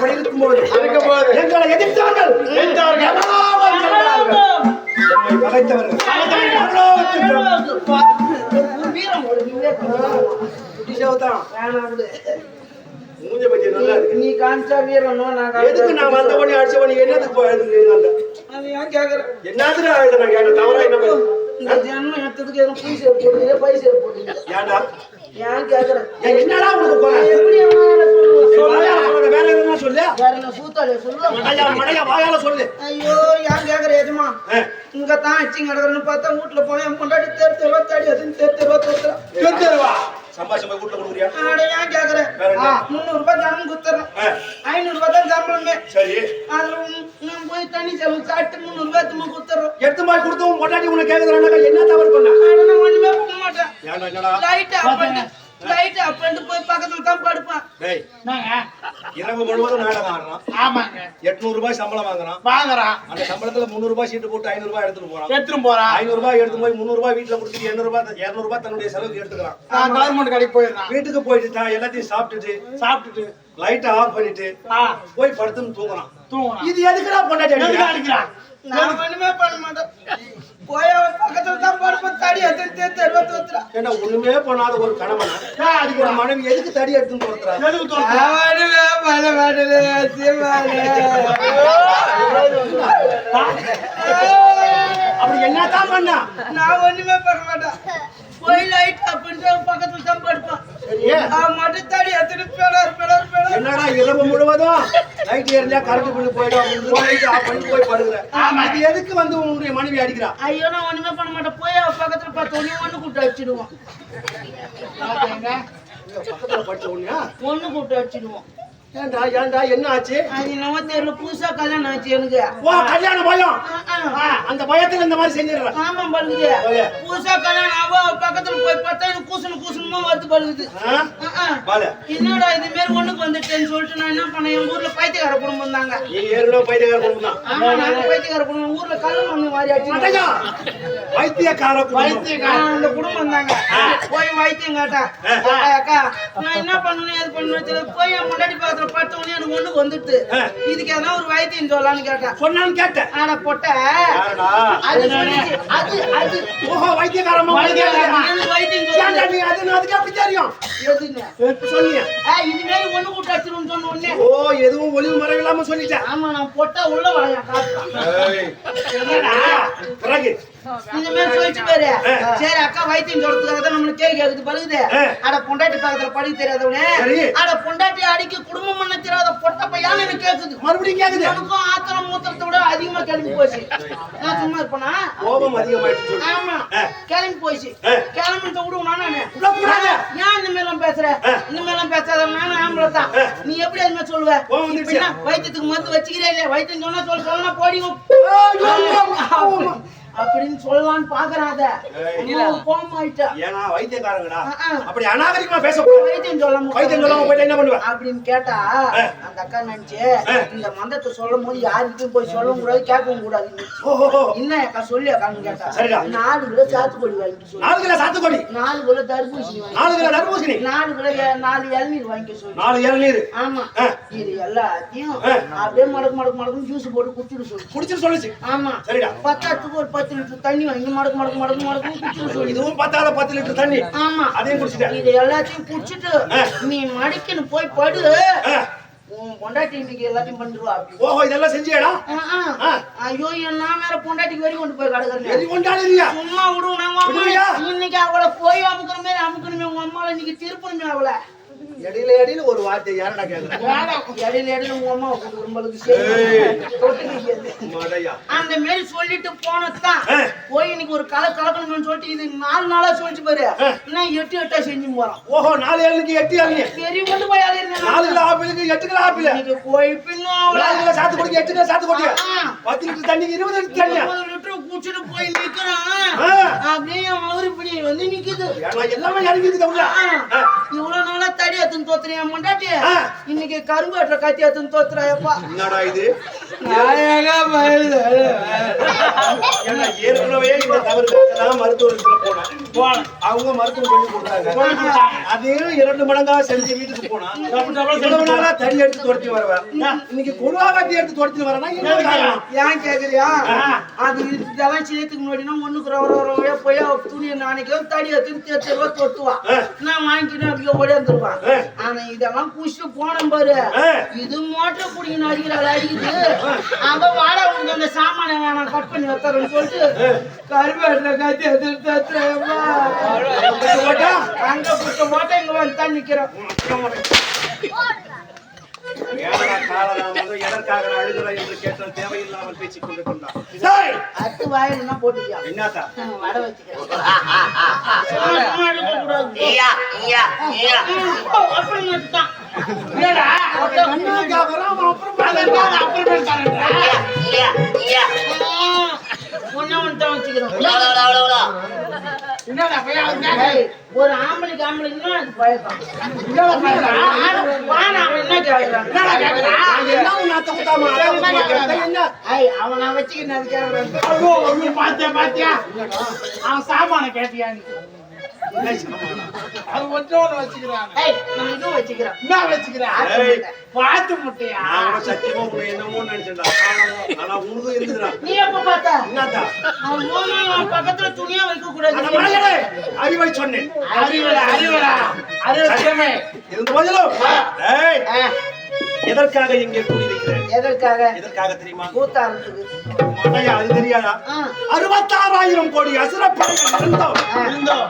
அப்படி இருக்கும்போது இருக்கும்போது எங்களை எதிர்த்தார்கள். நீ காமிச்சா வீரம் நான் எதுக்கு நான் வந்த பண்ணி அடிச்ச அந்த? அது ஏன் கேக்குற? என்னதுக்கு எழுத நான் கேட்டேன்? தவறா என்ன? இந்த ஜென்மம் எடுத்ததுக்கு எதுவும் சேர் பை சேர் போடுறீங்க ஏன்டா ஏன் கேக்குற? ஏன் என்னடா? எப்படி வேற எதுனா சொல்லு வேற என்ன சூத்தாலே சொல்லு மடையா மடையா வாயால சொல்லு ஐயோ ஏன் கேக்குற எஜமா? இங்க தான் அச்சு கிடக்குறன்னு பார்த்தா வீட்டுல போய் என் பொண்டாட்டி தேர் தெருவா தேடி அதுன்னு தேர் தெருவா தெரிஞ்சிருவா. சம்பாஷ் போய் வீட்டுல கொடுக்குறியா? ஏன் கேக்குற வேற என்ன? முந்நூறு ரூபாய் ஜனம் குத்துறேன் ஐநூறு ரூபாய் தான் சம்பளமே சரி. அதுல நான் போய் தண்ணி செலவு சாப்பிட்டு முந்நூறு ரூபாய் திரும்ப குத்துறோம் எடுத்து போய் கொடுத்து பொண்டாட்டி உனக்கு கேக்குறானாக்கா என்ன தவறு பண்ண? நான் ஒண்ணுமே பண்ண மாட்டேன். ஏன்டா என்னடா? லைட் பண்ணிட்டு லைட் பண்ணிட்டு போய் பக்கத்துல தான் படுப்பேன். டேய். என்னங்க? இரவு முழுவதும் நாடகம் ஆடுறான் ஆமாங்க. எட்நூறு ரூபாய் சம்பளம் வாங்குறான். வாங்குறான். அந்த சம்பளத்துல முந்நூறு ரூபாய் சீட்டு போட்டு ஐநூறு ரூபாய் எடுத்துட்டு போறான். எடுத்துட்டு போறான். ஐநூறு ரூபாய் எடுத்து போய் முந்நூறு ரூபாய் வீட்டுல கொடுத்துட்டு இருநூறு ரூபாய் இருநூறு ரூபாய் தன்னுடைய செலவுக்கு எடுத்துக்கிறான். நான் கவர்மெண்ட் கடைக்கு போயிடுறான். வீட்டுக்கு போயிட்டு தான் எல்லாத்தையும் சாப்பிட்டுட்டு சாப்பிட்டுட்டு. லைட்டை ஆஃப் பண்ணிட்டு போய் படுத்துன்னு தூங்குறான். தூங்கணும் இது எதுக்குடா பொண்டாட்டி நான் ஒண்ணுமே பண்ண மாட்டேன் போய் அவன் பக்கத்துல தான் படுப்பேன் தடி எடுத்து தேர் தெருவா தோத்துறா ஏண்டா ஒண்ணுமே பண்ணாத ஒரு கணவன் ஏன் அடிக்கிறான் மனைவி எதுக்கு தடி எதுக்கு தோற்று அவனுமே பண்ண மாட்டேன் சிவானே. அப்படி என்னதான் பண்ணா? நான் ஒண்ணுமே பண்ண மாட்டேன். ஆஃப் பண்ணிட்டு அவன் பக்கத்துல தான் படுப்பேன் சரியா? அவன் மட்டும் தடி எடுத்துட்டு பிளர் பிளர் பிளர் என்னடா இரவு முழுவதும்? லைட் எரிஞ்சா கரண்ட் பில்லு போயிடும். அப்படின்னு ஆஃப் பண்ணி போய் படுக்கிற. அது எதுக்கு வந்து உன்னுடைய மனைவி அடிக்கிறா? ஐயோ நான் ஒண்ணுமே பண்ண மாட்டேன். போய் அவன் பக்கத்துல பார்த்து ஒண்ணு ஒண்ணு பாத்தீங்க? இங்க பக்கத்துல படிச்ச உடனே ஒண்ணு கூப்பிட்டு அடிச்சிடுவோம் ஏன்டா ஏன்டா என்ன ஆச்சு? அது தெரியல புதுசா கல்யாணம் ஆச்சு எனக்கு. வா கல்யாண பயம். ஆ, ஆ. ஆ, அந்த பயத்துல இந்த மாதிரி செஞ்சிடுற ஆமா பழுகுது போலே. புதுசா கல்யாணம் ஆவோ பக்கத்துல போய் பார்த்தா எனக்கு கூசணும் கூசணுமா ஆ. பால. என்னடா இது மாரி ஒண்ணுக்கு வந்துட்டேன்னு சொல்லிட்டு நான் என்ன பண்ணேன்? எங்க ஊர்ல பைத்தியக்கார குடும்பம் தாங்க நீ ஏற்கனவே பைத்தியக்கார குடும்பம் தான். ஆமா நாங்க பைத்தியக்கார குடும்பம். ஊர்ல கல்யாணம் ஒண்ணு மாதிரி ஆச்சு அந்த குடும்பம் தாங்க. போய் வைத்தியம் கேட்டா அக்கா, அக்கா நான் என்ன பண்ணணும் ஏது பண்ணணும். போய் என் முன்னாடி பக்கத்துல படுத்த உடனே எனக்கு ஒண்ணுக்கு வந்துட்டு. இதுக்கு எதனா ஒரு வைத்தியம் சொல்லலாம்னு கேட்டேன். சொன்னான்னு கேட்டேன். ஆனா பொட்ட. அது அது அது. ஓஹோ வைத்தியக்காரமா வைத்தியம் எனக்கு வைத்தியம் நீ அது அதுக்கு அப்படி தெரியும்? சொன்னியா ஆ, இது மாதிரி ஒண்ணு கூட்டு அடிச்சிருன்னு சொன்ன உடனே. ஓ எதுவும் ஒளிவு மறைவு இல்லாம சொல்லிட்டேன். ஆமா நான் பொட்டா உள்ள என்னடா? பிறகு. இந்த மாதிரி பாரு. சரி அக்கா வைத்தியம் சொல்றதுக்காக தான் நம்மளுக்கு கேள்வி கேக்குது பழுகுது. ஆ. அட பொண்டாட்டி பக்கத்துல படிக்க தெரியாதவனே. அட பொண்டாட்டி அடிக்க குடும்பம் பண்ண தெரியாத பொட்ட பையான்னு எனக்கு கேக்குது. மறுபடியும் கேக்குது. எனக்கும் ஆத்திரம் மூத்திரத்தை விட அதிகமா கிளம்பி போச்சு. நான் சும்மா இருப்பேனா? கோபம் அதிகமாயிடுச்சு. ஆமா. கிளம்பி போச்சு. கிளம்பிட்டு நானு. ஏன் இந்த மாதிரி எல்லாம் பேசுற. இந்த மாதிரி எல்லாம் பேசாத நானும் ஆம்பளை தான். நீ எப்படி அது மாதிரி சொல்லுவ? வைத்தியத்துக்கு மருந்து வச்சுக்கிறே இல்லையா? வைத்தியம் சொன்னா சொல்ல அப்படின்னு சொல்லலாம்னு பாக்குறாத. ஏய். கோமாயிட்ட ஏன்னா வைத்தியக்காரங்கடா. அப்படி அநாகரிகமா பேசக்கூடாது வைத்தியம் சொல்லாம வைத்தியம் சொல்லாம போயிட்டு என்ன பண்ணுவ? அப்படின்னு கேட்டா. அந்த அக்கா நினைச்சு. இந்த மந்தத்தை சொல்லும் போது யாருக்கிட்டும் போய் சொல்லவும் கூடாது கேட்கவும் கூடாது ஓஹோ என்ன அக்கா சொல்லி அக்கான்னு கேட்டா சரிடா. நாலு கிலோ சாத்துக்குடி வாங்கிக்க சொல்லு. நாலு கிலோ சாத்துக்கொடி? நாலு கிலோ தர்பூசணி வாங்கி நாலு கிலோ தர்பூசணி? நாலு கிலோ நாலு இளநீர் வாங்கிக்க சொல்லு. நாலு இளநீர். ஆமா. இது எல்லாத்தையும் ஆ. அப்படியே மடக்கு மடக்கு மடக்கு ஜூஸ் போட்டு குடிச்சிட சொல்லு. குடிச்சிட்டு சொல்லுச்சு. ஆமா. சரிடா. பத்தாத்துக்கு ஒரு பத்து லிட்டர் தண்ணி வாங்கி மடக்கு மடக்கு மடக்கு மடக்கு குடிச்சிட சொல்லு இதுவும் பத்தாத பத்து லிட்டர் தண்ணி? ஆமா. அதையும் குடிச்சிட்டேன். இது எல்லாத்தையும் குடிச்சிட்டு. நீ மடிக்குன்னு போய் படு. உன் பொண்டாட்டி இன்னைக்கு எல்லாத்தையும் பண்ணிடுவா. ஓஹோ இதெல்லாம் செஞ்சியடா. ஐயோ என்ன வேற பொண்டாட்டிக்கு வரி கொண்டு போய் கிடக்குறேன் சும்மா விடுவோம்? இன்னைக்கு அவளை போய் அமுக்குற மாதிரி அமுக்கணுமே உங்க அம்மாவை இன்னைக்கு திருப்பணுமே அவளை. இடையில இடையில ஒரு வார்த்தை யாரடா கேக்குறேன் இடையில இடையில உங்க. வரும்போது மடையா. அந்த மாதிரி சொல்லிட்டு போனதுதான். போய் இன்னைக்கு ஒரு கலை கலக்கணும்னு சொல்லிட்டு இது நாலு நாளா சொல்லிட்டு பாரு. இன்னும் எட்டு எட்டா செஞ்சு போறோம் ஓஹோ நாலு ஏழுக்கு எட்டு ஏழு பெரிய கொண்டு போய் அது நாலு கிலோ ஆப்பிளுக்கு எட்டு கிலோ ஆப்பிள். இன்னைக்கு போய் பின்னும் நாலு கிலோ சாத்துக்குடிக்கு எட்டு கிலோ சாத்துக்குடியா ஆ. பத்து லிட்டர் தண்ணிக்கு இருபது லிட்டர் இருபது லிட்டர் குடிச்சிட்டு போய் நிக்கிறான். அப்படியே அவரு இப்படி வந்து நிக்குது. எல்லாமே இறங்கி இருக்குது உள்ள. இவ்வளவு நாளா தடி என் பொண்டாட்டி ஆ. இன்னைக்கு கரும்பு வெட்டுற கத்தி எடுத்துன்னு தோத்துறாயப்பா. என்னடா இது? ஏற்கனவே மருத்துவத்துல போனேன் போனேன். அவங்க மருத்துவம் சொல்லி கொடுத்தாங்க. அதையும் இரண்டு மடங்கா செஞ்சு வீட்டுக்கு போனா இவ்வளவு நாளா எடுத்து துரத்தி வருவேன் இன்னைக்கு கொடுவா கட்டி எடுத்து துரத்தி வரேன்னா ஏன் கேக்குறியா. அது இதெல்லாம் செய்யறதுக்கு முன்னாடினா ஒண்ணுக்கு ரவ போய் அவ துணியை நாளைக்கோ தடி எடுத்து தேர்ச்சி ரூபா ஆ. நான் வாங்கிக்கிட்டு அப்படியே ஓடியாந்துருவான். ஆனா இதெல்லாம் குடிச்சிட்டு போனேன் பாரு. இது மோட்டர் பிடிக்கணும் அடிக்கிறாள் அடிக்குது அங்க வாட உனக்கு அந்த சாமானை வேணாம் கட் பண்ணி வைத்தரேன்னு சொல்லிட்டு கருவேட்டில கத்தி. போட்டா அங்க புட்ட ஓட்ட இங்க வந்து தான் நிக்கிறோம். என்னத்தா? வட வச்சுக்கிறேன் அவன் ஒரு ஆம்பளைக்கு ஆம்பளைக்குன்னா பழக்கம். அவன் நான் அவன் கேட்டியா அது ஒண்ணே ஒண்ணு வச்சுக்கிறான். இதுவும். என்ன பாத்து முட்டையா? சத்தியமா என்னமோ நினைச்சேன்டா. ஆனா நீ எப்ப பார்த்த? பக்கத்துல துணியா வைக்க கூடாது அறிவை சொன்னேன். அறிவுடா, அறிவுடா. அறிவுடமே. இருந்து பதிலும் ஏய் ஆ, எதற்காக இங்கே கூடியிருக்கிறேன் எதற்காக? எதற்காக தெரியுமா? கூத்தாடுறதுக்கு மடையா அது தெரியாதா? அறுபத்தாறாயிரம் கோடி அசுரப்படைகள் இருந்தோம். இருந்தோம்.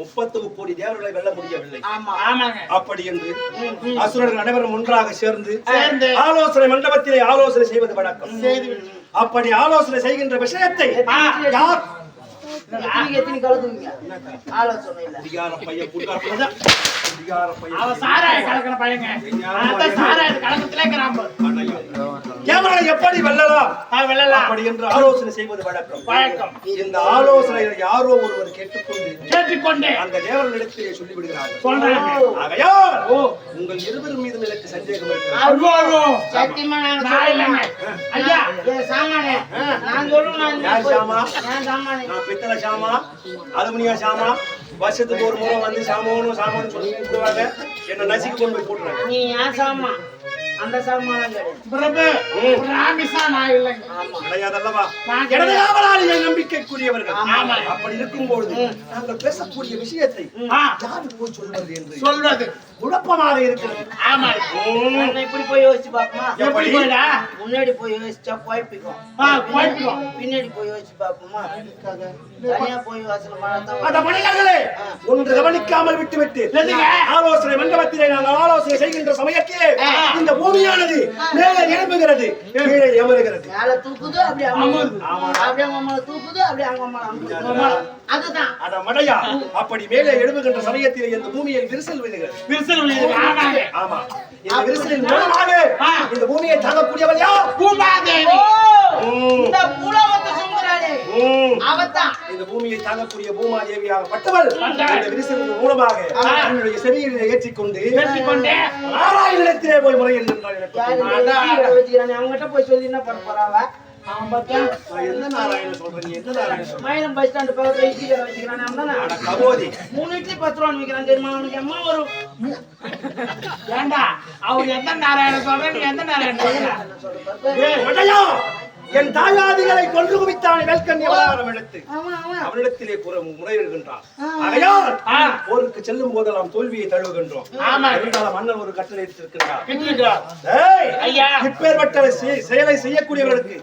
முப்பத்து கோடி தேவர்களை வெல்ல முடியவில்லை. அப்படி என்று அசுரர்கள் அனைவரும் ஒன்றாக சேர்ந்து. ஆலோசனை மண்டபத்திலே ஆலோசனை செய்வது வழக்கம். அப்படி ஆலோசனை செய்கின்ற விஷயத்தை யார் எத்தனை எத்தனை கலந்துவீங்க ஆலோசனை இல்ல குடிகார பையன் குடிகார பையன் குடிகார பையன் அவன் சாராய கலக்கிற பையங்க. அதான் சாராய கலக்கத்திலே இருக்கிறான் பாரு. அண்ணையா. தேவர்களை எப்படி வெல்லலாம். அப்படி என்று ஆலோசனை செய்வது வழக்கம் வழக்கம். இந்த ஆலோசனையை யாரோ ஒருவர் கேட்டுக்கொண்டு கேட்டுக்கொண்டே அந்த தேவர்களிடத்திலே சொல்லிவிடுகிறார்கள் சொல்றாங்க. ஆகையால் ஓ. உங்கள் இருவர் மீதும் எனக்கு சந்தேகம் இருக்கிறது ஐயோ, ஐயோ. சத்தியமா நாங்க நான் இல்லைங்க. சொல்றோம். ஐயா. என் சாமானே நான் சொல்லுவேன் நான் யார் போய்- சாமா? என் சாமானே நான் பித்தளை சாமா அலுமினியம் சாமா வருஷத்துக்கு ஒரு முறை வந்து சாமானும் சாமானும் சொல்லி கூப்பிடுவாங்க என்ன நசுக்கி கொண்டு போய் போட்டுறாங்க. நீ ஏன் சாமா அந்த சாமான். கிடையாதல்லவா? என் நம்பிக்கைக்குரியவர்கள். அப்படி நாங்கள் பேசக்கூடிய விஷயத்தை போய் சொல்வது என்று? சொல்றது குழப்பமாக இருக்கிறது. ஆமா. நான் இப்படி போய் யோசிச்சு பாப்போமா எப்படி? போயிடா முன்னாடி போய் யோசிச்சா குழப்பிக்கும். ஆ, குழப்பிக்கும். பின்னாடி போய் யோசிச்சு பாப்போமா தனியா போய் யோசனை பண்ணாதான் அந்த மனிதர்களே ஒன்று கவனிக்காமல் விட்டுவிட்டு? ஆலோசனை மண்டபத்திலே நாங்கள் ஆலோசனை செய்கின்ற சமயத்திலே. இந்த பூமியானது மேலே எழும்புகிறது கீழே அமருகிறது. மேல தூக்குது அப்படியே. அப்படியே தூக்குது அப்படியே அம்மா அதுதான். அட மடையா அப்படி மேலே எழும்புகின்ற சமயத்திலே இந்த பூமியில் விரிசல் விழுகிறது. விரிசல். ஆமா. இந்த விரிசலின் மூலமாக ஆ. இந்த பூமியை தாங்கக்கூடியவர் யார்? பூமாதேவி. இந்த பூலோகத்தை சுமக்கிறாளே. அவதான் இந்த பூமியை தாங்கக்கூடிய பூமாதேவியாகப்பட்டவள். பட்டவள். இந்த விரிசலின் மூலமாக. தன்னுடைய செடியை ஏற்றிக்கொண்டு பேசிக்கொண்டே நாராயணத்திலே போய் வீட்டுல வச்சுக்கிறானே? அவங்ககிட்ட போய் சொல்லி என்ன பண்ண போறாவ? சொல்றேன் மயிலம் பஸ் ஸ்டாண்டு பக்கத்துல இட்லி கடை வச்சுக்கிறானே மூணு இட்லி பத்து ரூபான்னு விற்கிறான் தெரியுமா அவனுக்கு? அம்மா ஒரு ஏண்டா அவர் எந்த நாராயணன் சொல்ற நீ எந்த நாராயணன் சொல்ற என் தாயாதிகளை கொன்று குவித்தான் வெல்கண் எவராரம் எடுத்து. அவன் அவன் அவனிடத்திலே கூற முறையிடுகின்றான். ஆகையால் போருக்கு செல்லும் போதெல்லாம் தோல்வியை தழுவுகின்றோம். ஆமா. இருந்தாலும் மன்னர் ஒரு கட்டளை எடுத்திருக்கின்றார். இப்பேற்பட்ட செயலை செய்யக்கூடியவர்களுக்கு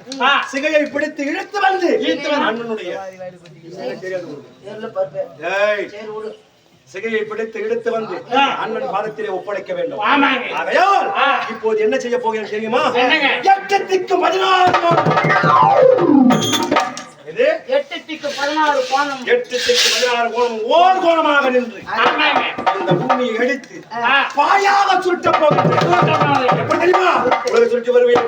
சிகையை பிடித்து இழுத்து வந்து இழுத்து வந்து. அண்ணனுடைய தெரியாது சிகையை பிடித்து இழுத்து வந்து. அண்ணன் பாதத்திலே ஒப்படைக்க வேண்டும். ஆகையால். இப்போது என்ன செய்ய போகிறேன் தெரியுமா? எட்டத்திற்கு பதினாறு எட்டு திக்கு பதினாறு கோணம் எட்டத்திற்கு பதினாறு கோணம் ஓர் கோணமாக நின்று. இந்த பூமியை எடுத்து பாயாக போகின்றேன் கூட்டமானது. எப்படி தெரியுமா உலக சுருட்டி வருவேன்